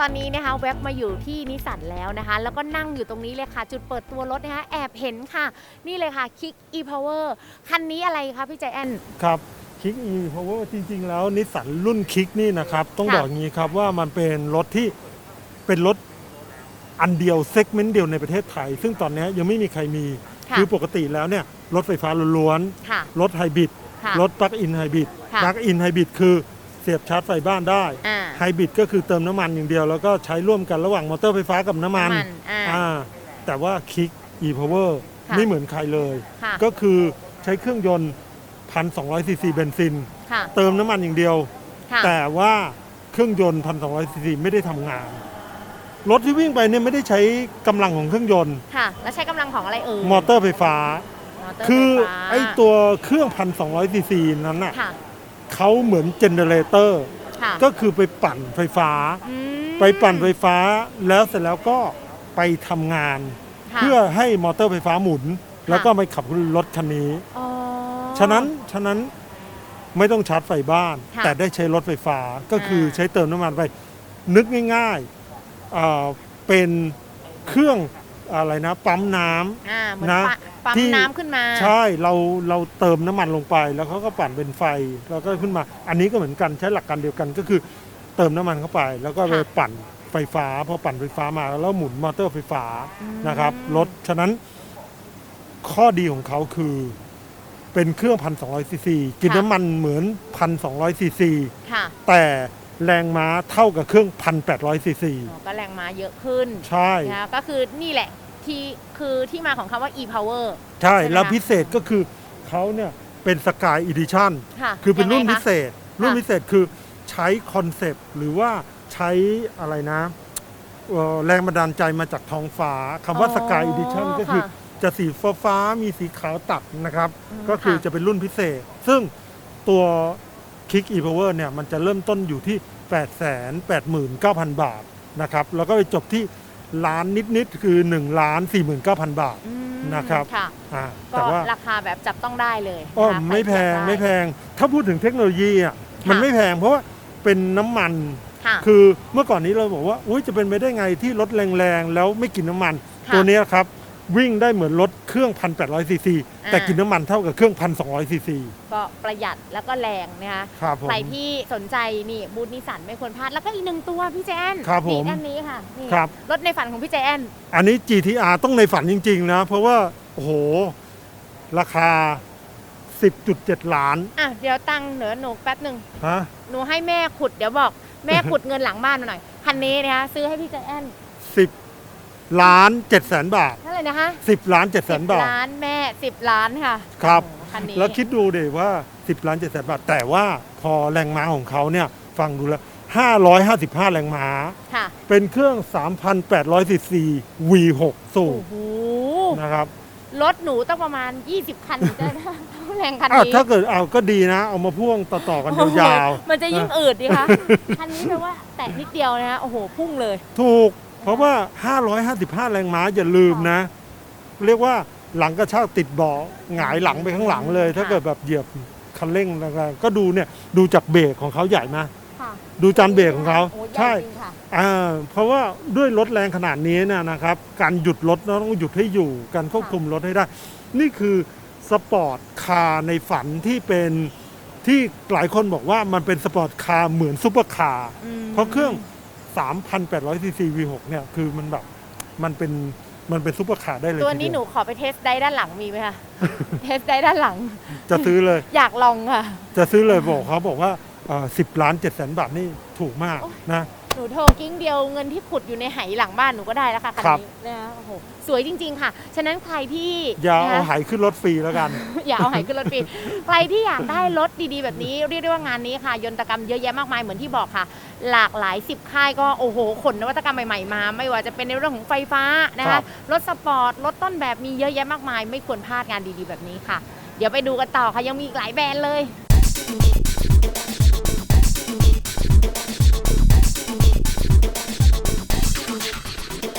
ตอนนี้นะคะแวบมาอยู่ที่นิสสันแล้วนะคะ แล้วก็นั่งอยู่ตรงนี้เลยค่ะ จุดเปิดตัวรถนะคะแอบเห็นค่ะ นี่เลยค่ะ Kick e-Power คันนี้อะไรคะพี่ใจแอน ครับคิกอีเพราะว่าจริง ๆ แล้วนิสสันรุ่นคิกนี่นะครับ ต้องค่ะ บอกอย่างนี้ครับว่ามันเป็นรถที่เป็นรถอันเดียวเซกเมนต์เดียวในประเทศไทย ซึ่งตอนนี้ยังไม่มีใครมีค่ะคือปกติแล้วเนี่ยรถไฟฟ้าล้วนค่ะ ๆรถไฮบริดค่ะ รถปลั๊กอินไฮบริดค่ะปลั๊กอินไฮบริดคือเสียบชาร์จไฟบ้านได้ อ่า ไฮบริดก็คือเติมน้ำมันอย่างเดียว แล้วก็ใช้ร่วมกันระหว่างมอเตอร์ไฟฟ้ากับน้ำมันน้ำมันอ่าอ่าแต่ว่าคิก e-power ค่ะไม่เหมือนใครเลย ค่ะ ก็คือใช้เครื่องยนต์ 1,200ซีซีเบนซิน ค่ะเติมน้ำมันอย่างเดียว ค่ะแต่ว่าเครื่องยนต์ 1,200ซีซีไม่ได้ทำงาน รถที่วิ่งไปเนี่ยไม่ได้ใช้กำลังของเครื่องยนต์ ค่ะ แล้วใช้กำลังของอะไรเอ่ยมอเตอร์ไฟฟ้า มอเตร์คือไฟฟ้าไอ้ตัวเครื่อง 1,200ซีซีนั้นน่ะค่ะ เขาเหมือนเจเนเรเตอร์ ค่ะก็คือไปปั่นไฟฟ้า อืมไปปั่นไฟฟ้าแล้วเสร็จแล้วก็ไปทำงาน ค่ะเพื่อให้มอเตอร์ไฟฟ้าหมุน แล้วก็ไปขับรถคันนี้ อ๋อ ฉะนั้นฉะนั้นไม่ต้องชาร์จไฟบ้าน ค่ะแต่ได้ใช้รถไฟฟ้าก็คืออาใช้เติมน้ำมันไป นึกง่ายๆอ่าเป็นเครื่อง อะไรนะ ปั๊มน้ำ อ่าเหมือนนะปะปั๊มที่ น้ำขึ้นมา ใช่เราเราเติมน้ำมันลงไป แล้วเขาก็ปั่นเป็นไฟแล้วก็ขึ้นมา อันนี้ก็เหมือนกันใช้หลักการเดียวกันก็คือเติมน้ำมันเข้าไป แล้วก็ไปค่ะ ปั่นไฟฟ้าพอปั่นไฟฟ้ามาแล้วหมุนมอเตอร์ไฟฟ้าอืมนะครับรถฉะนั้นข้อดีของเขาคือเป็นเครื่อง 1,200ซีซีกินน้ำมันเหมือน 1,200ซีซีค่ะ แต่ แรงม้าเท่ากับเครื่อง 1,800ซีซี อ๋อก็แรงม้าเยอะขึ้นใช่ นะคะก็คือนี่แหละที่คือที่มาของคำว่า e-power ใช่ ใช่ไหมแล้วคะ พิเศษก็คือเขาเนี่ยเป็นสกายอีดิชั่นค่ะคือเป็นรุ่นยังไงพิคะเศษ รุ่นค่ะพิเศษคือใช้คอนเซปต์หรือว่าใช้อะไรนะเอ่อแรงบันดาลใจมาจากท้องฟ้าคำว่าสกายอีดิชั่นก็คือค่ะจะสีฟ้าฟ้าๆมีสีขาวตัดนะครับ อืมก็คือค่ะ จะเป็นรุ่นพิเศษ ซึ่งตัว Kick e-power เนี่ยมันจะเริ่มต้นอยู่ที่ 889,000 บาทนะครับแล้วก็ไปจบที่ล้านนิดๆคือ1ล้าน49,000 บาทอืมนะครับค่ะอ่าก็แต่ว่าราคาแบบจับต้องได้เลยอ๋อนะคะไม่แพงใครไม่อยากแพด้งถ้าพูดถึงเทคโนโลยีอะมันค่ะไม่แพงเพราะว่าเป็นน้ำมันค่ะคือเมื่อก่อนนี้เราบอกว่าอุ้ยจะเป็นไปได้ไงที่รถแรงๆ แล้วไม่กินน้ำมันค่ะตัวเนี้ยครับ วิ่งได้เหมือนรถเครื่อง1,800ซีซีอ่าแต่กินน้ำมันเท่ากับเครื่อง1,200ซีซีก็ประหยัดแล้วก็แรงนะคะครับผมใครที่สนใจนี่บูธนิสสันไม่ควรพลาดแล้วก็อีกหนึ่งตัวพี่แจนครับผมนี่ด้านนี้ค่ะนี่ครับรถในฝันของพี่แจนอันนี้ GTR ต้องในฝันจริง ๆ นะ เพราะว่าโอ้โหราคา 10.7 ล้าน อะ เดี๋ยวตังค์เหลือหนูแป๊บหนึ่งฮะหนูให้แม่ขุดเดี๋ยวบอกแม่ขุดเงินหลังบ้านมาหน่อยคันนี้นะคะซื้อให้พี่แจน10 ล้าน7แสนบาทเท่าไหร่นะคะ10ล้าน7แสนสิบาท ล้านแม่สิบล้านค่ะครับโอ้โหคันนี้แล้วคิดดูดิว่า 10 ล้าน7แสนบาท แต่ว่าพอแรงม้าของเขาเนี่ยฟังดูแล้ว 555 แรงม้า ค่ะเป็นเครื่อง 3,800ซีซี V6 สูโอ้บโหนะครับรถหนูต้องประมาณ 20 คันถึงจะได้เท่าแรงคันอ้าวนี้ถ้าเกิดเอาก็ดีนะ เอามาพ่วงต่อๆกันยาวโอ้โหมันจะยิ่งอืดดีคะคันนี้แปลว่าแตะนิดเดียวนะคะโอ้โหพุ่งเลย ๆถูก เพราะว่า 555 แรงม้าอย่าลืมนะ เรียกว่าหลังกระชากติดเบาะหงายหลังไปข้างหลังเลย ถ้าเกิดแบบเหยียบคันเร่งแรงๆก็ดูเนี่ยดูจากเบรกของเขาใหญ่นะค่ะดูจานเบรกของเขาโอ้ยใช่จริงค่ะอ่าเพราะว่าด้วยรถแรงขนาดนี้เนยนะครับ การหยุดรถเราต้องหยุดให้อยู่ การควบคุมรถให้ได้ นี่คือสปอร์ตคาร์ในฝันที่เป็นที่หลายคนบอกว่ามันเป็นสปอร์ตคาร์เหมือนซูเปอร์คาร์ อืมเพราะเครื่อง 3,800 ซีซี V6 เนี่ยคือมันแบบมันเป็นมันเป็นซูเปอร์คาร์ได้เลยตัวทีนี้เดียหนูขอไปเทสได้ด้านหลังมีไหมคะ เทสได้ด้านหลัง จะซื้อเลย อยากลองค่ะ จะซื้อเลยบอกเขาบอกว่าสิบล้านเจ็ดแสนบาทนี่ถูกมากโอ้ย นะ หนูโทรกิ้งเดียวเงินที่ขุดอยู่ในไหหลังบ้านหนูก็ได้แล้วค่ะคันครับนี้นะคะโอ้โหสวยจริง ๆ ค่ะ ฉะนั้นใครที่อย่านะเอาคะหายขึ้นรถฟรีแล้วกัน อย่าเอาไหขึ้นรถฟรีใครที่อยากได้รถดีๆ แบบนี้เรียกได้ว่างานนี้ค่ะ ยนตกรรมเยอะแยะมากมายเหมือนที่บอกค่ะ หลากหลายสิบค่ายก็โอ้โหขนนวัตกรรมใหม่ๆมา ไม่ว่าจะเป็นในเรื่องของไฟฟ้านะครัคะบรถสปอร์ตรถต้นแบบมีเยอะแยะมากมาย ไม่ควรพลาดงานดีๆแบบนี้ค่ะ เดี๋ยวไปดูกันต่อค่ะยังมีอีกหลายแบรนด์เลย